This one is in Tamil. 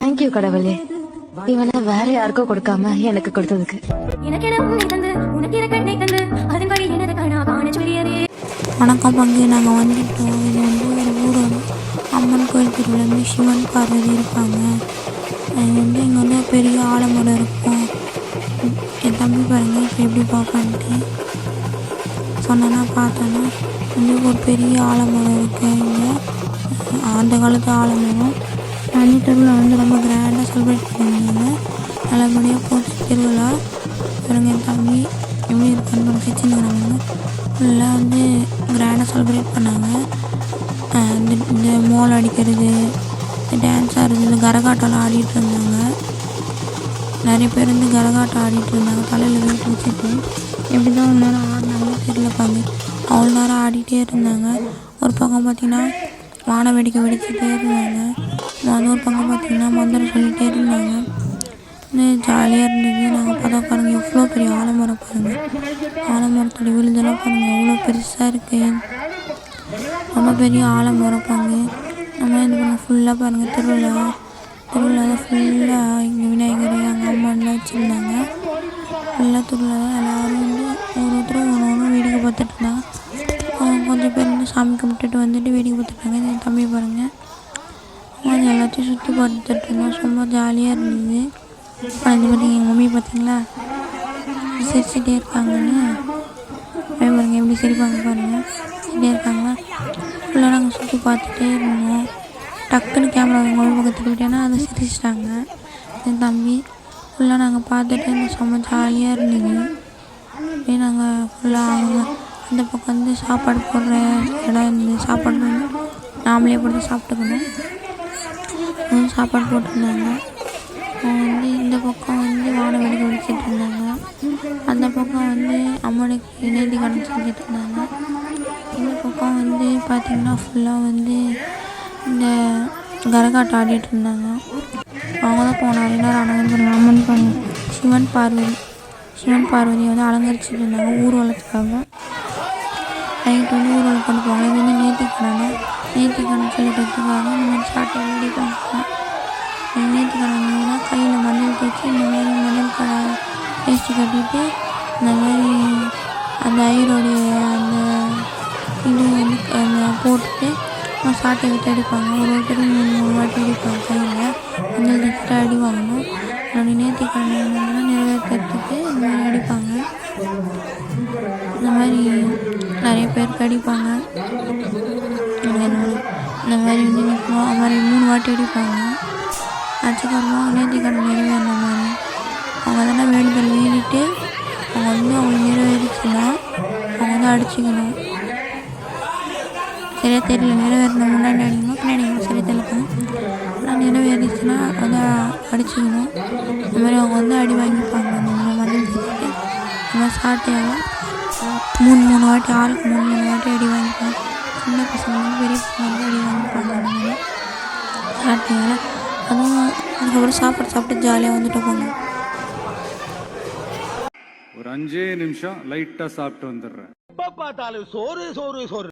தேங்க்யூ கடவுளே. இவனை வேற யாருக்கும் கொடுக்காம எனக்கு கொடுத்ததுக்கு. வணக்கம் பங்கு நாங்கள் வந்துட்டோம். இது வந்து ஒரு ஊர் அம்மன் கோயில் திருவிழா வந்து சிவன் பார்வதி இருப்பாங்க. அது வந்து இங்கே வந்து பெரிய ஆலமரம் இருக்கும். என் தம்பி பாருங்க இப்போ எப்படி பார்க்கன்ட்டு சொன்னேன்னா பார்த்தேன்னா வந்து ஒரு பெரிய ஆலமரம் இருக்கு இங்கே. அந்த காலத்து ஆலமரம் தண்ணி திருவிழா வந்து ரொம்ப கிராண்டாக செலிப்ரேட் பண்ணியிருந்தாங்க. நல்லபடியாக போச்சு திருவிழா பாருங்க என் தம்பி எப்படி இருக்கான்னு கிச்சனுங்கிறாங்க ஃபுல்லாக வந்து கிராண்டாக செலிப்ரேட் பண்ணாங்க. இந்த இந்த மோல் அடிக்கிறது டான்ஸ் ஆடுறது இந்த கரகாட்டம்லாம் ஆடிட்டு இருந்தாங்க. நிறைய பேர் வந்து கரகாட்டம் ஆடிட்டு இருந்தாங்க. தலையில் வீட்டு வச்சுட்டு. எப்படி தான் ஒரு நேரம் ஆடினாங்கன்னு தெரியல பாங்க அவ்வளோ நேரம் ஆடிட்டே இருந்தாங்க. ஒரு பக்கம் பார்த்தீங்கன்னா வான வேடிக்கை வெடிச்சுட்டே இருந்தாங்க இன்னொரு பக்கம் பார்த்தீங்கன்னா மந்திரம் சொல்லிகிட்டே இருந்தாங்க. ஜாலியாக இருந்தது. நாங்கள் பார்த்தா பாருங்கள் எவ்வளோ பெரிய ஆலமரம் பாருங்கள் ஆலமரத்தோட விழுதெல்லாம் பாருங்கள் எவ்வளோ பெருசாக இருக்குது ரொம்ப பெரிய ஆலமரம் பாருங்க. நம்ம இந்த பாருங்க ஃபுல்லாக பாருங்கள் திருவிழா. திருவிழா தான் ஃபுல்லாக இங்கே விநாயகர் எங்கள் அம்மாலாம் வச்சுருந்தாங்க. ஃபுல்லாக திருவிழா தான் எல்லோரும் வந்து ஒவ்வொருத்தரும் ஒன்று ஒன்று வேடிக்கை பார்த்துட்டு இருந்தாங்க. என் தம்பி பாருங்கள் எல்லாத்தையும் சுற்றி பார்த்துட்டு இருந்தோம் ரொம்ப ஜாலியாக இருந்தது. அப்புறம் இந்த மாதிரி எங்கள் மம்மி பார்த்தீங்களா சிரிச்சுட்டே இருக்காங்கன்னு அப்படியே பாருங்க எப்படி சிரிப்பாங்க பாருங்க. சிரிச்சிட்டே இருக்காங்களா ஃபுல்லாக நாங்கள் சுற்றி பார்த்துட்டே இருந்தோம். டக்குன்னு கேமரா எங்கள் மம்மி பக்கத்துக்கு விட்டேன்னா அதை சிரிச்சிட்டாங்க. என் தம்பி ஃபுல்லாக நாங்கள் பார்த்துட்டு இருந்தோம். செம்ம ஜாலியாக இருந்தது. அப்படியே நாங்கள் ஃபுல்லாக அவங்க அந்த பக்கம் வந்து சாப்பாடு போடுற இடம் இருந்தது. சாப்பாடு வந்து நாமளே போட்டு சாப்பிட்டுக்கணும். சாப்பாடு போட்டிருந்தாங்க. அவங்க வந்து இந்த பக்கம் வந்து வான வேடிக்கை இருந்தாங்க. அந்த பக்கம் வந்து அம்மனுக்கு இணைதி கடன் செஞ்சுட்டு இருந்தாங்க. இந்த பக்கம் வந்து பார்த்திங்கன்னா ஃபுல்லாக வந்து இந்த கரகாட்டம் ஆடிட்டு இருந்தாங்க. அவங்க தான் போன நிறைய நேரம் அம்மன் பண்ணி சிவன் பார்வதி சிவன் பார்வதியை வந்து அலங்கரிச்சிட்டு இருந்தாங்க ஊர்வலத்துக்காக. நைட்டு வந்து ஊர்வலம் கொண்டு போவாங்க இது வந்து நேர்த்திக்கடனை நேர்த்திக்கடன் சொல்லிக்கிறதுக்காக இந்த மாதிரி சாட்டை வெடிப்பாங்க நேர்த்திக்கடனா கையில் மஞ்சள் தேய்ச்சி இந்த மாதிரி மஞ்சள் கடை வேஷ்டி கட்டிட்டு இந்த மாதிரி அந்த ஐயருடைய அந்த இது வந்து அந்த போட்டுட்டு சாட்டை விட்டு அடிப்பாங்க. ஒரு ஒருத்தரும் மூணு மூணு வாட்டி அடிப்பாங்க கையில். மஞ்சள் தேய்ச்சிட்டு அடிவாங்க. நிறைய பேருக்கு அடிப்பாங்க இந்த மாதிரி வந்து நிற்கும் அது மாதிரி மூணு வாட்டி அடிப்பாங்க. அடிச்சுக்கப்புறமா நேர்த்திக்கடன் நிறைவேறின மாதிரி. அவங்க தானே வேண்டுதல் வேண்டிட்டு அவங்க வந்து அவங்களுக்கு நிறைவேறிச்சுன்னா அவங்க வந்து அடிச்சுக்கணும். சரியாக தெரியல நிறைவேறின முன்னாடி அடிக்கணும் பின்னாடி அடிக்கணும் சரியாக தெரியல ஆனால் நிறைவேறிச்சுன்னா வந்து அடிச்சுக்கணும். இந்த மாதிரி அவங்க வந்து அடி வாங்கிப்பாங்க. அந்த மாதிரி மஞ்சள் இந்த மாதிரி சாட்டையால் மூணு மூணு வாட்டி ஆளுக்கு மூணு மூணு வாட்டி அடி வாங்கிப்பாங்க. சின்ன பசங்க வந்து பெரிய பசங்க வந்து அடி வாங்கிப்பாங்க அந்த மாதிரி அதுவும் அதுக்கப்புறம் சாப்பாடு சாப்பிட்டு ஜாலியாக வந்துட்டு போங்க. ஒரு அஞ்சே நிமிஷம் லைட்டா சாப்பிட்டு வந்துடுறேன். எப்ப பார்த்தாலும் சோறு சோறு சோறு.